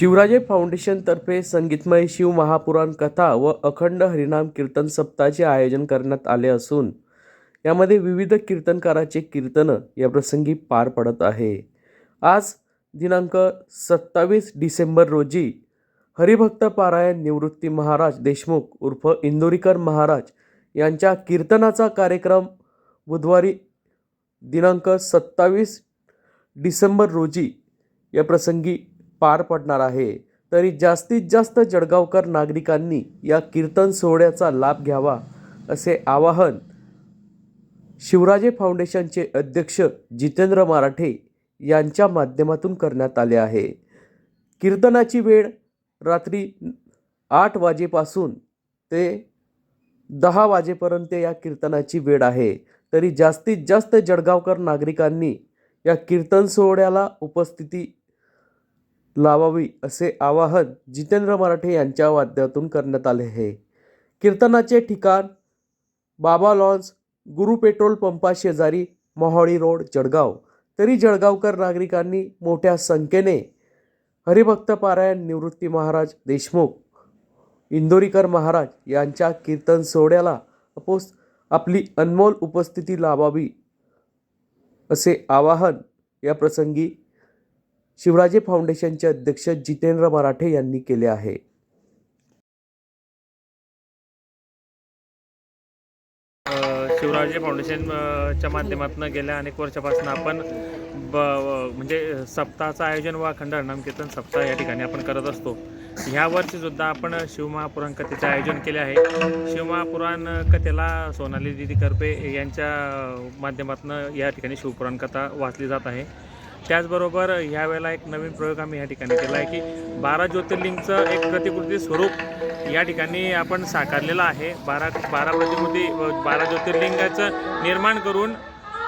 शिवराजे फाउंडेशनतर्फे संगीतमय शिव महापुराण कथा व अखंड हरिनाम कीर्तन सप्ताहाचे आयोजन करण्यात आले असून यामध्ये विविध कीर्तनकाराचे कीर्तनं या प्रसंगी पार पडत आहे. आज दिनांक सत्तावीस डिसेंबर रोजी हरिभक्त पारायण निवृत्ती महाराज देशमुख उर्फ इंदोरीकर महाराज यांच्या कीर्तनाचा कार्यक्रम बुधवारी दिनांक सत्तावीस डिसेंबर रोजी या प्रसंगी पार पडणार आहे. तरी जास्तीत जास्त जळगावकर नागरिकांनी या कीर्तन सोहळ्याचा लाभ घ्यावा असे आवाहन शिवराजे फाउंडेशनचे अध्यक्ष जितेंद्र मराठे यांच्या माध्यमातून करण्यात आले आहे. कीर्तनाची वेळ रात्री आठ वाजेपासून ते दहा वाजेपर्यंत या कीर्तनाची वेळ आहे. तरी जास्तीत जास्त जळगावकर नागरिकांनी या कीर्तन सोहळ्याला उपस्थिती लावावी असे आवाहन जितेंद्र मराठे यांच्या वाद्यातून करण्यात आले आहे. कीर्तनाचे ठिकाण बाबा लॉन्स गुरु पेट्रोल पंपा शेजारी मोहाळी रोड जळगाव. तरी जळगावकर नागरिकांनी मोठ्या संख्येने हरिभक्त पारायण निवृत्ती महाराज देशमुख इंदोरीकर महाराज यांच्या कीर्तन सोहळ्याला अपोस आपली अनमोल उपस्थिती लावावी असे आवाहन या प्रसंगी शिवराजे फाउंडेशनचे अध्यक्ष जितेंद्र मराठे यांनी केले आहे. शिवराजे फाउंडेशनच्या माध्यमातून गेल्या अनेक वर्षापासून आपण ब म्हणजे सप्ताहाचं आयोजन व अखंड हरिनाम सप्ताह या ठिकाणी आपण करत असतो. ह्या वर्षी सुद्धा आपण शिवमहापुराण कथेचे आयोजन केले आहे. शिवमहापुराण कथेला सोनाली दिदी करपे यांच्या माध्यमातून या ठिकाणी शिवपुराण कथा वाचली जात आहे. त्याचबरोबर ह्यावेळेला एक नवीन प्रयोग आम्ही या ठिकाणी केला आहे की बारा ज्योतिर्लिंगचं एक प्रतिकृती स्वरूप या ठिकाणी आपण साकारलेलं आहे. बारा बारा प्रतिकृती बारा ज्योतिर्लिंगाचं निर्माण करून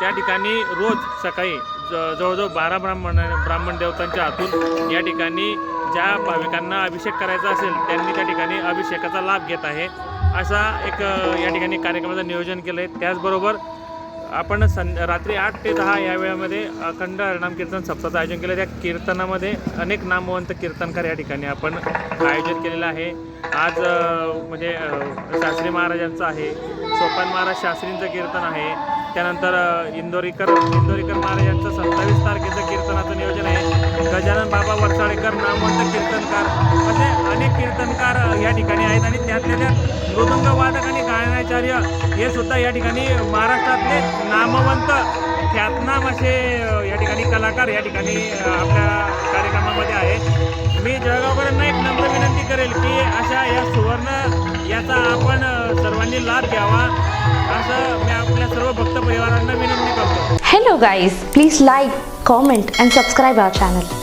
त्या ठिकाणी रोज सकाळी ज- जवळजवळ बारा ब्राह्मण ब्राह्मण देवतांच्या हातून या ठिकाणी ज्या भाविकांना अभिषेक करायचा असेल त्यांनी त्या ठिकाणी अभिषेकाचा लाभ घेत आहे. असा एक या ठिकाणी कार्यक्रमाचं नियोजन केलं आहे त्याचबरोबर आपण सं रात्री आठ ते दहा या वेळामध्ये अखंड हरणाम कीर्तन सप्ताहाचं आयोजन केलं त्या कीर्तनामध्ये अनेक नामवंत कीर्तनकार या ठिकाणी आपण आयोजित केलेलं आहे. आज म्हणजे शास्त्री महाराजांचं आहे सोपान महाराज शास्त्रींचं कीर्तन आहे. त्यानंतर इंदोरीकर इंदोरीकर महाराजांचं सत्तावीस तारखेचं कीर्तनाचं नियोजन आहे. गजानन बाबा वरसाळेकर नामवंत कीर्तनकार असे अनेक कीर्तनकार या ठिकाणी आहेत. आणि त्यातल्या त्यात मृदंग वादक आणि नारायणाचार्य हे सुद्धा या ठिकाणी महाराष्ट्रातले नामवंत ख्यातनाम असे या ठिकाणी कलाकार या ठिकाणी आपल्या कार्यक्रमामध्ये आहे मी जळगावकरांना एक नम्र विनंती करेल की अशा या सुवर्ण याचा आपण सर्वांनी लाभ घ्यावा. असं मी आपल्या सर्व भक्त परिवारांना विनंती करतो. Hello guys please like comment and subscribe our channel